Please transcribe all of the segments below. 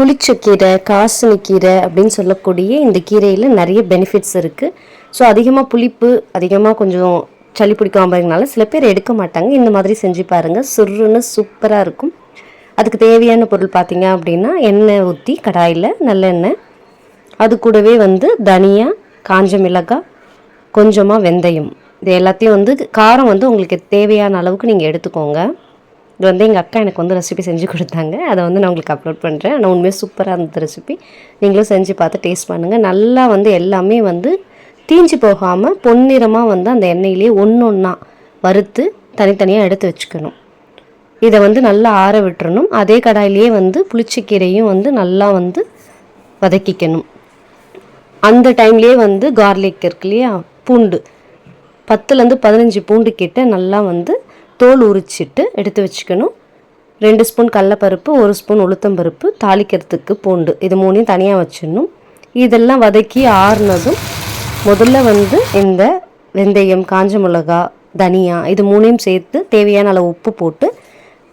புளிச்சக்கீரை காசனி கீரை அப்படின்னு சொல்லக்கூடிய இந்த கீரையில் நிறைய பெனிஃபிட்ஸ் இருக்குது ஸோ அதிகமாக புளிப்பு அதிகமாக கொஞ்சம் சளி பிடிக்காம இருக்கனால சில பேர் எடுக்க மாட்டாங்க. இந்த மாதிரி செஞ்சு பாருங்கள் சுருன்னு சூப்பராக இருக்கும். அதுக்கு தேவையான பொருள் பார்த்தீங்க அப்படின்னா எண்ணெய் ஊற்றி கடாயில் நல்லெண்ணெய் அது கூடவே வந்து தனியா காஞ்ச மிளகாய் கொஞ்சமாக வெந்தயம். இது எல்லாத்தையும் வந்து காரம் வந்து உங்களுக்கு தேவையான அளவுக்கு நீங்கள் எடுத்துக்கோங்க. இது வந்து எங்கள் அக்கா எனக்கு வந்து ரெசிபி செஞ்சு கொடுத்தாங்க. அதை வந்து நான் உங்களுக்கு அப்லோட் பண்ணுறேன் ஆனால் உண்மையாக சூப்பராக இருந்தது ரெசிபி நீங்களும் செஞ்சு பார்த்து டேஸ்ட் பண்ணுங்கள் நல்லா வந்து எல்லாமே வந்து தீஞ்சு போகாமல் பொன்னிறமாக வந்து அந்த எண்ணெயிலேயே ஒன்று ஒன்றா வறுத்து தனித்தனியாக எடுத்து வச்சுக்கணும். இதை வந்து நல்லா ஆற விட்டுறணும். அதே கடாயிலேயே வந்து புளிச்சக்கீரையும் வந்து நல்லா வந்து வதக்கிக்கணும். அந்த டைம்லேயே வந்து கார்லிக் இருக்கு இல்லையா? பூண்டு. பத்துலேருந்து பதினஞ்சு பூண்டு கிட்ட நல்லா வந்து தோல் உரிச்சிட்டு எடுத்து வச்சுக்கணும். ரெண்டு ஸ்பூன் கடலப்பருப்பு ஒரு ஸ்பூன் உளுத்தம்பருப்பு தாளிக்கிறதுக்கு பூண்டு. இது மூணையும் தனியாக வச்சிடணும். இதெல்லாம் வதக்கி ஆறுனதும் முதல்ல வந்து இந்த வெந்தயம் காஞ்ச மிளகா தனியா இது மூணையும் சேர்த்து தேவையான அளவு உப்பு போட்டு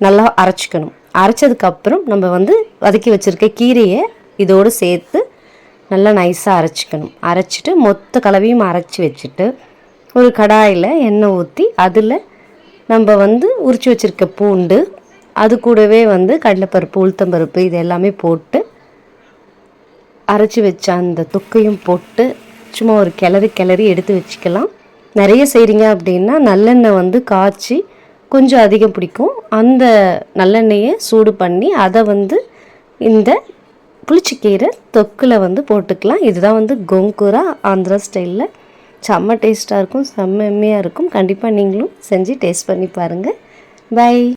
நல்லா அரைச்சிக்கணும். அரைச்சதுக்கப்புறம் நம்ம வந்து வதக்கி வச்சுருக்க கீரையை இதோடு சேர்த்து நல்லா நைஸாக அரைச்சிக்கணும். அரைச்சிட்டு மொத்த கலவையும் அரைச்சி வச்சுட்டு ஒரு கடாயில் எண்ணெய் ஊற்றி அதில் நம்ம வந்து உரிச்சு வச்சுருக்க பூண்டு அது கூடவே வந்து கடலைப்பருப்பு உளுத்தம்பருப்பு இது எல்லாமே போட்டு அரைச்சி வச்ச அந்த தொக்கையும் போட்டு சும்மா ஒரு கிளறி கிளறி எடுத்து வச்சுக்கலாம். நிறைய செய்கிறீங்க அப்படின்னா நல்லெண்ணெய் வந்து காய்ச்சி கொஞ்சம் அதிகம் பிடிக்கும். அந்த நல்லெண்ணெயை சூடு பண்ணி அதை வந்து இந்த புளிச்சிக்கீரை தொக்கில் வந்து போட்டுக்கலாம். இதுதான் வந்து கொங்குரா ஆந்திரா ஸ்டைலில் செம்ம டேஸ்ட்டாக இருக்கும் செம்மையாக இருக்கும். கண்டிப்பாக நீங்களும் செஞ்சு டேஸ்ட் பண்ணி பாருங்கள் பை